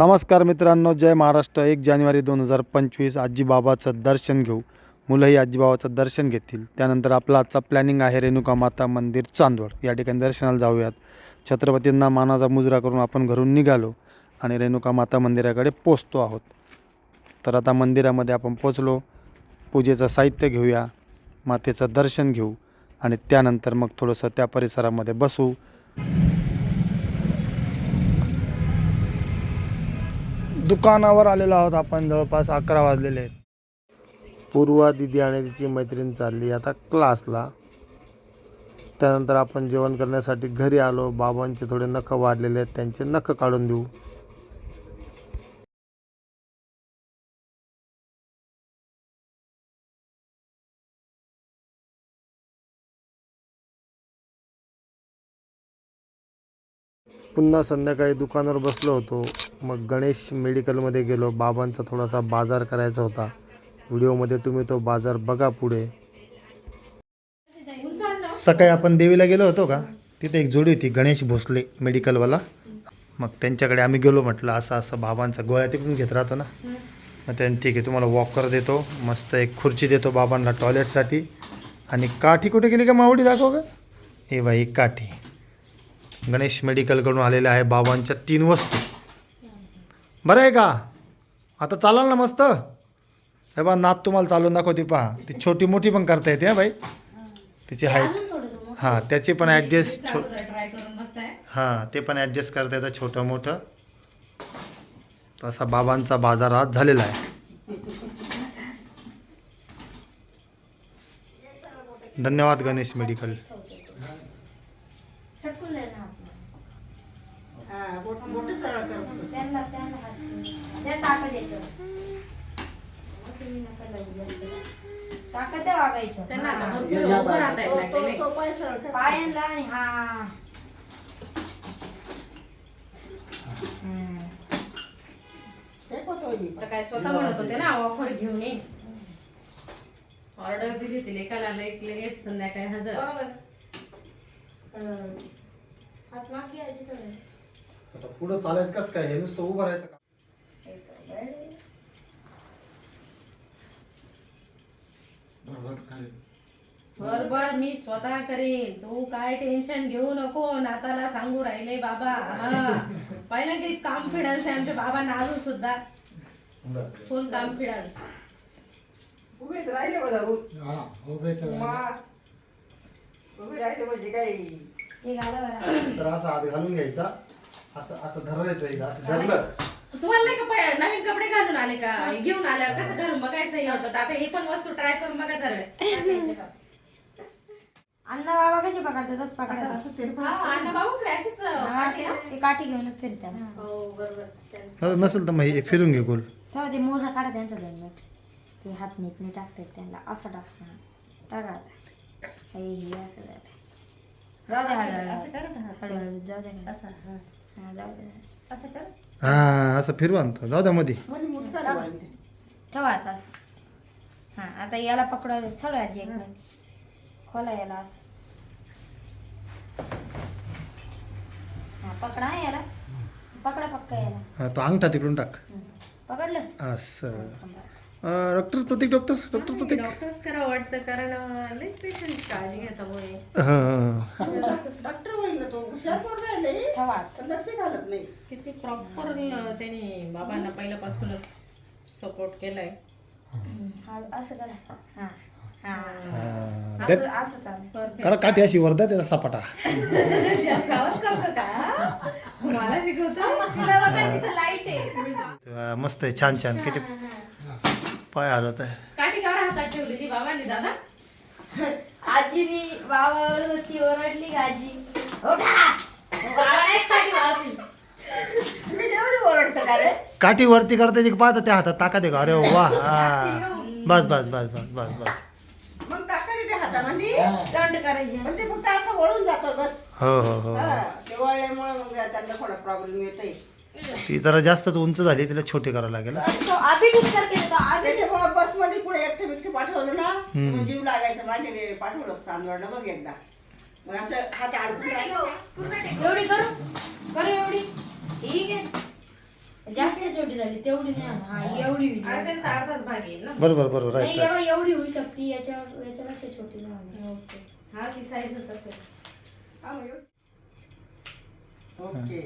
नमस्कार मित्रांनो जय महाराष्ट्र. एक जानेवारी दोन हजार पंचवीस आजीबाबाचं दर्शन घेऊ. मुलंही आजीबाबाचं दर्शन घेतील. त्यानंतर आपला आजचा प्लॅनिंग आहे रेणुका माता मंदिर चांदवड. या ठिकाणी दर्शनाला जाऊयात. छत्रपतींना मानाचा मुजरा करून आपण घरून निघालो आणि रेणुका माता मंदिराकडे पोचतो आहोत. तर आता मंदिरामध्ये आपण पोचलो. पूजेचं साहित्य घेऊया. मातेचं दर्शन घेऊ. आणि त्यानंतर मग थोडंसं त्या परिसरामध्ये बसू. दुकानावर आलेलो आहोत आपण जवळपास अकरा वाजलेले आहेत. पूर्वा दिदी आणि तिची मैत्रीण चालली आता क्लासला. त्यानंतर आपण जेवण करण्यासाठी घरी आलो. बाबांचे थोडे नखं वाढलेले आहेत त्यांचे नखं काढून देऊ. पुन्हा संध्याकाळी दुकानावर बसलो होतो. मग गणेश मेडिकलमध्ये गेलो. बाबांचा थोडासा बाजार करायचा होता. व्हिडिओमध्ये तुम्ही तो बाजार बघा पुढे. सकाळी आपण देवीला गेलो होतो का? तिथे एक जोडी होती गणेश भोसले मेडिकलवाला. मग त्यांच्याकडे आम्ही गेलो म्हटलं असं असं बाबांचा गोळ्या तिकडून घेत राहतो ना. मग त्यांनी ठीक आहे तुम्हाला वॉकर देतो मस्त एक खुर्ची देतो बाबांना टॉयलेटसाठी आणि काठी कुठे गेली का मावडी? दाखव का. हे बाई काठी. गणेश मेडिकलकडून आलेल्या आहे बाबांच्या तीन वस्तू. बरं आहे का? आता चालाल ना मस्त? हे बा नात तुम्हाला चालून दाखवते पहा. ती छोटी मोठी पण करता येते हा बाई. तिची हाईट हां त्याची पण ॲडजस्ट छो हां ते पण ॲडजस्ट करता येतं छोटं मोठं. तसा बाबांचा बाजार आज झालेला आहे. धन्यवाद गणेश मेडिकल. सटकून जाईल ना हा, बोट- बोटं सरळ कर. त्यांना त्यांना हात द्या ताकद याच्यावर तुम्ही नका लावू जास्त. ताकद द्या वागायचं त्यांना आता भरपूर उभं राहता येत तो- नाही तो- नाही. तो पाय सरळ कर. पायांना आणि हा फेकवतोय मी. सकाळी स्वतः म्हणत होते ना ऑफर घेऊन ये ऑर्डर दिली होती एकाला लगेच संध्याकाळी हजर हं. हात मागे घ्यायचे सगळे. आता पुढं चालायचं कसं काय? हे नुसतं उभं राहायचं का? बर बर मी स्वतः करीन. तू काय टेन्शन घेऊ नको. नाताला सांगू राहिले बाबा. हा. पाहिलं की कॉन्फिडन्स आहे आमच्या बाबा नाजू सुद्धा. फुल कॉन्फिडन्स उभेच राहिले बघा उभे. राहिले. म्हणजे काही हे घाला बरं. तर असं हात घालून घ्यायचा. असं असं धरायचं एकदा. असं धरलं. तुम्हाला नाही का पाय- नवीन कपडे घालून आले का? घेऊन आल्यावर कसं घालून बघायचं हे होतं. आता हे पण वस्तू ट्राय करून बघा सर्व. अण्णा बाबा कसे पकडतात? तसं पकडतात. हा, अण्णा बाबूकडे अशीच हा, काठी ना? ते काठी घेऊनच फिरतात. हो. बरोबर. हो, नसेल तर मग हे फिरून घे गोल. तेव्हा ते मोजा काढा त्यांचा दंड ते हात नीट टाकतात त्यांना. असं टाकतात. टाका आता. हे हे असं झालं. जाऊ दे हळूहळू असं कर ना. हळूहळू जाऊ दे. असं, हा. हा, जाऊ दे. असं कर. हा असं फिरवा ना तो. जाऊ द्या मध्ये मुटका. ठेवा. आता. हां आता याला पकडा. सगळ्यात जे खोला याला असं. हां पकडा हं याला. पकडा पक्का याला. हा, तो अंगठा तिकडून टाक. पकडलं? असं. Doctor Prateek doctor doctor Prateek. Doctors करा वाटतं कारण लई पेशंट काळजी घेता होय हां डॉक्टर होईल ना तो. हुशार पोरगा आहे लई. पण लक्ष घालत नाही. किती प्रॉपर त्यांनी बाबांना पहिल्यापासूनच सपोर्ट केलाय. हा असं करा. हां हां. हां. असं असं चालेल. परफेक्ट करा काठी अशी वरदा त्याचा सपाटा. करतो का? मला शिकवतो? तिला बघा तिथं लाइट आहे. अं, मस्त आहे छान छान. किती पाय हलत आहे. काठी का हातात ठेवलेली बाबांनी दादा. आजीनी बाबावरती ओरडली का आजी? उठा! बाबा नाही खाली वाजली. मी एवढी ओरडतो का रे? काठी वरती करता येते पाहता त्या हातात ताकद आहे का? अरे वा हा. बस बस बस बस बस बस. मग टाका ते हातामध्ये? दंड करायचे. पण ते फक्त असं वळून जातो बस. हो हो हो. हा, ते वळल्यामुळे मग त्यांना थोडा प्रॉब्लेम येतोय. ती जरा जास्तच उंच झाली तिला छोटी करावं लागेल हा. केलं आम्ही त्याच्यामुळे बसमध्ये पुढे एकटे बिकटे पाठवलं ना मग जीव लागायचं माझे पाठवलं चांदवडला बघ एकदा. मग असं हात अडकून राहिला. एवढी करू? करू एवढी? ठीक आहे. जास्त छोटी झाली तेवढी नाही. हा एवढी होईल. आणि त्यांचा अर्धाच भाग येईल ना. बरोबर बरोबर नाही एवढी होऊ शकते याच्या याच्यापेक्षा छोटी नाही हा ती साईजच असेल. हा, मग एवढं. ओके.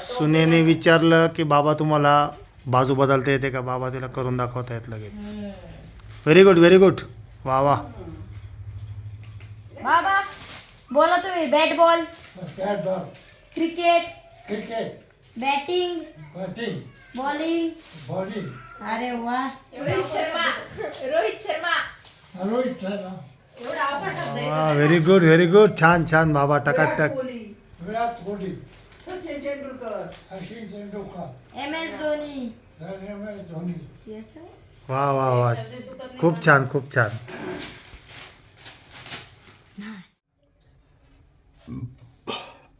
सुनेने विचारलं की बाबा तुम्हाला बाजू बदलता येते का? बाबा तिला करून दाखवता येत लगेच. व्हेरी गुड व्हेरी गुड वा वा. बाबा बोला तुम्ही bat ball bat ball cricket cricket batting batting bowling bowling अरे वा. रोहित शर्मा रोहित शर्मा. रोहित शर्मा. एवढा अवघड शब्द आहे. वा व्हेरी गुड व्हेरी गुड छान छान बाबा टकाटक. Kohli. Virat Kohli. Sachin Tendulkar. Sachin Tendulkar. M S Dhoni. M S Dhoni. वा वा वा. खूप छान खूप छान.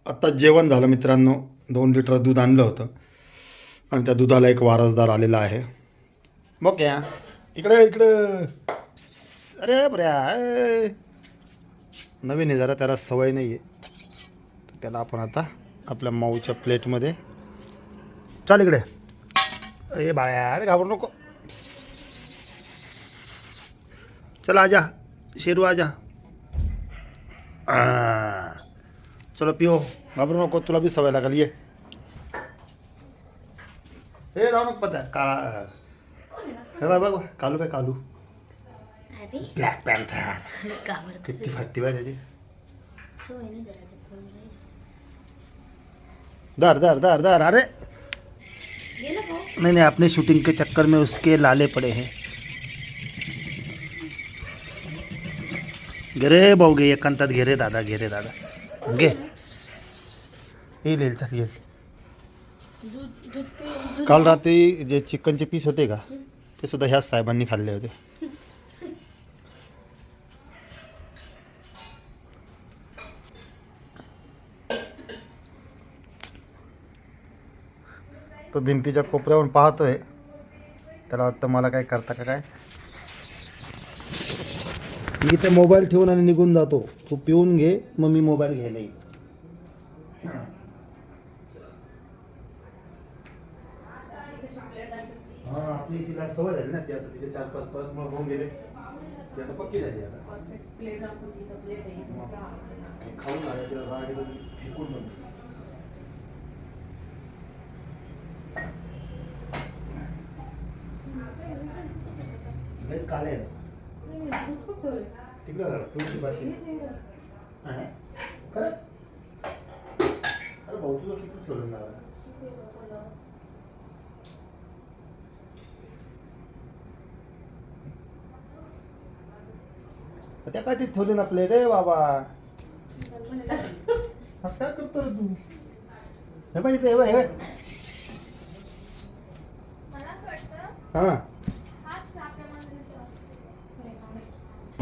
आता जेवण झालं मित्रांनो. दोन लिटर दूध आणलं होतं. आणि त्या दुधाला एक वारसदार आलेला आहे. मग क्या इकडे इकडे. अरे बऱ्या नवीन आहे जरा त्याला सवय नाही आहे त्याला आपण आता आपल्या माऊच्या प्लेटमध्ये चाल इकडे. ए बाळ्या अरे घाबरू नको. चल आजा शेरू आजा. चलो पिओ घाबरू नको तुला बी सवय लागली ये हे जाऊ नको पत्या काळा हे बाय बघ कालू बाय कालू. अरे ब्लॅक पॅन्थर किती फाटती बाय त्याची? सोय नाही जरा दर दर दर दर अरे! गेलं का नहीं नहीं अपने शूटिंग के चक्कर में उसके लाले पड़े हैं. घे भाऊ घे एकांतात घे रे दादा घे रे दादा. घे. येईल येईल चल येईल. दूध दूध पे काल रात्री जे चिकनचे पीस होते का ते सुद्धा ह्याच साहेबांनी खाल्ले होते. तो भिंतीच्या कोपऱ्यावरून पाहतोय. त्याला वाटतं मला काय करता का काय? मी ते मोबाईल ठेवून आणि निघून जातो. तू पिऊन घे मग मी मोबाईल घ्यायला येईल हा आपली तिला सवय झाली ना ती आता तिचे चार पाच पाच मग होऊन गेले. ती आता पक्की झाली आता. आहे इथं. खाऊन आल्या तिला राग येतो, फेकून काले ఇక్కడ తులసి భాష కదా అరే त्या काय ते ठेवले ना प्लेट रे बाबा. असं काय करतो रे तू? हे पाहिजे ते हे बाय हे.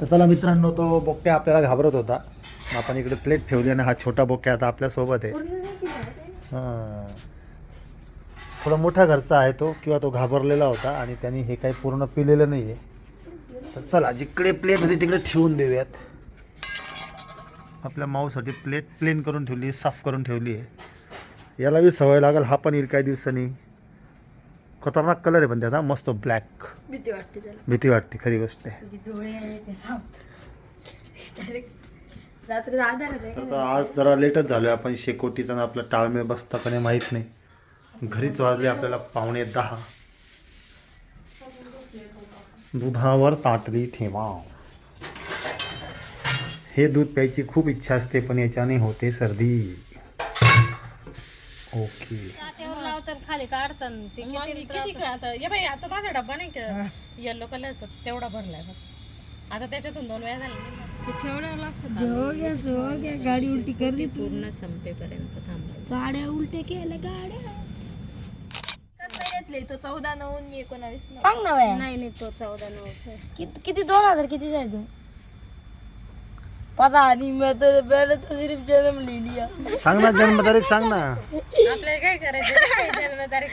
तर चला मित्रांनो तो बोक्या आपल्याला घाबरत होता. आपण इकडे प्लेट ठेवली आणि हा छोटा बोक्या आता आपल्यासोबत आहे. हां. थोडा मोठा घरचा आहे तो किंवा तो घाबरलेला होता आणि त्यांनी हे काही पूर्ण पिलेलं नाही आहे तर चला जिकडे प्लेट होती तिकडे ठेवून देऊयात. आपल्या माऊसाठी प्लेट प्लेन करून ठेवली साफ करून ठेवली आहे. याला बी सवय लागेल हा पण येईल काही दिवसांनी. खतरनाक कलर आहे पण त्याचा. मस्त ब्लॅक भीती वाटते त्याला. भीती वाटते खरी गोष्ट आहे. तुझे डोळे आहे ते साप रात्री आधार आहे. तर आता आज जरा लेटच झालो आपण. शेकोटीचा आणि आपला टाळमेळ बसता का नाही माहीत नाही. घरीच वाजले आपल्याला पावणे दहा. दुधावर ताटली ठेवा. हे दूध प्यायची खूप इच्छा असते पण याच्याने होते सर्दी. ओके. तर खाली काढतात ते मग किती किती का आता? ये बाई आता माझा डब्बा नाही का? येलो कलरचा तेवढा भरलाय बघ. आता त्याच्यातून दोन वेळा झाले ते लक्षात आलं. गाडी उलटी करली पूर्ण संपेपर्यंत थांबायचं. गाड्या उलट्या केल्या गाड्या. तो चौदा नऊ मी एकोणावीस सांग ना बाया. नाही नाही तो चौदा नऊचा आहे. किती किती? दोन हजार किती जायचं पता नहीं मैं तो पहले तो सिर्फ जन्म ले लिया सांग ना जन्मतारीख सांग ना. आपल्याला काय करायचं? जन्मतारीख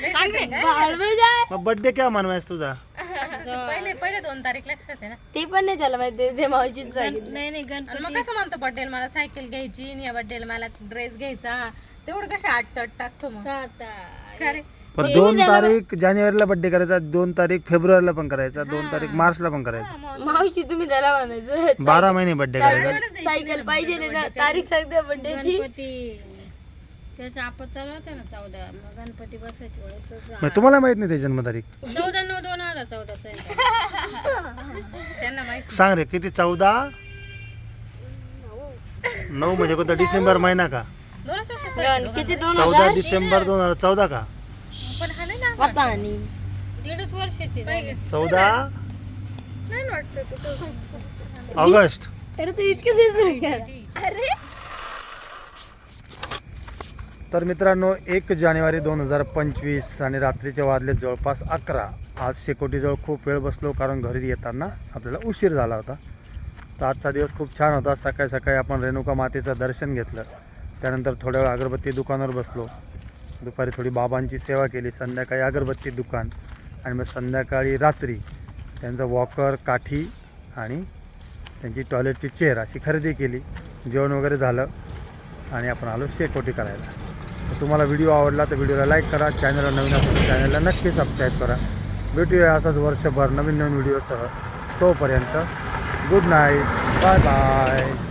में जाए मग बर्थडे केव्हा मनवायस तुझा? पहिले पहिले दोन तारीख लक्षात आहे ना? ते पण नाही त्याला माहिती ते मावशीच सांगितलं. नाही नाही आणि गणपती मग कसं म्हणतो बर्थडेला मला सायकल घ्यायची आणि या बर्थडेला मला ड्रेस घ्यायचा. तेवढं कसं आठ तट टाकतो मग? सात का रे? पण दोन तारीख जानेवारीला बर्थडे करायचा दोन तारीख फेब्रुवारीला पण करायचा दोन तारीख मार्चला पण करायचा. मावशी तुम्ही त्याला म्हणायचं. बारा महिने बर्थडे करायचा. सायकल सायकल पाहिजे ना. तारीख सांगते बड्डेची गणपती. त्याचा आपत चालू होता ना चौदा. मग गणपती बसायच्या वेळेस मग तुम्हाला माहीत नाही ते जन्मतारीख? चौदा नऊ दोन हजार चौदाचा आहे. त्यांना माहिती सांग रे किती? चौदा? नऊ म्हणजे कोणता? डिसेंबर महिना का? दोनच वर्षात किती दोन चौदा डिसेंबर दोन हजार चौदा का? पता नाही दीडच वर्षाची झाली. चौदा? ऑगस्ट. अरे तू इतके दिवस अरे. तर मित्रांनो एक जानेवारी दोन हजार पंचवीस आणि रात्रीचे वाजले जवळपास अकरा. आज शेकोटीजवळ खूप वेळ बसलो कारण घरी येताना आपल्याला उशीर झाला होता. तर आजचा दिवस खूप छान होता. सकाळी सकाळी आपण रेणुका मातेचं दर्शन घेतलं. त्यानंतर थोड्या वेळ अगरबत्ती दुकानावर बसलो. दुपारी थोडी बाबांची सेवा केली. संध्याकाळी अगरबत्ती दुकान आणि मग संध्याकाळी रात्री त्यांचं वॉकर काठी आणि त्यांची टॉयलेटची चेअर अशी खरेदी केली. जेवण वगैरे झालं आणि आपण आलो शेकोटी करायला. तर तुम्हाला व्हिडिओ आवडला तर व्हिडिओला लाईक करा. चॅनलला नवीन असेल चॅनलला नक्की सबस्क्राईब करा. भेटूया असाच वर्षभर नवीन नवीन व्हिडिओसह तोपर्यंत गुड नाईट बाय बाय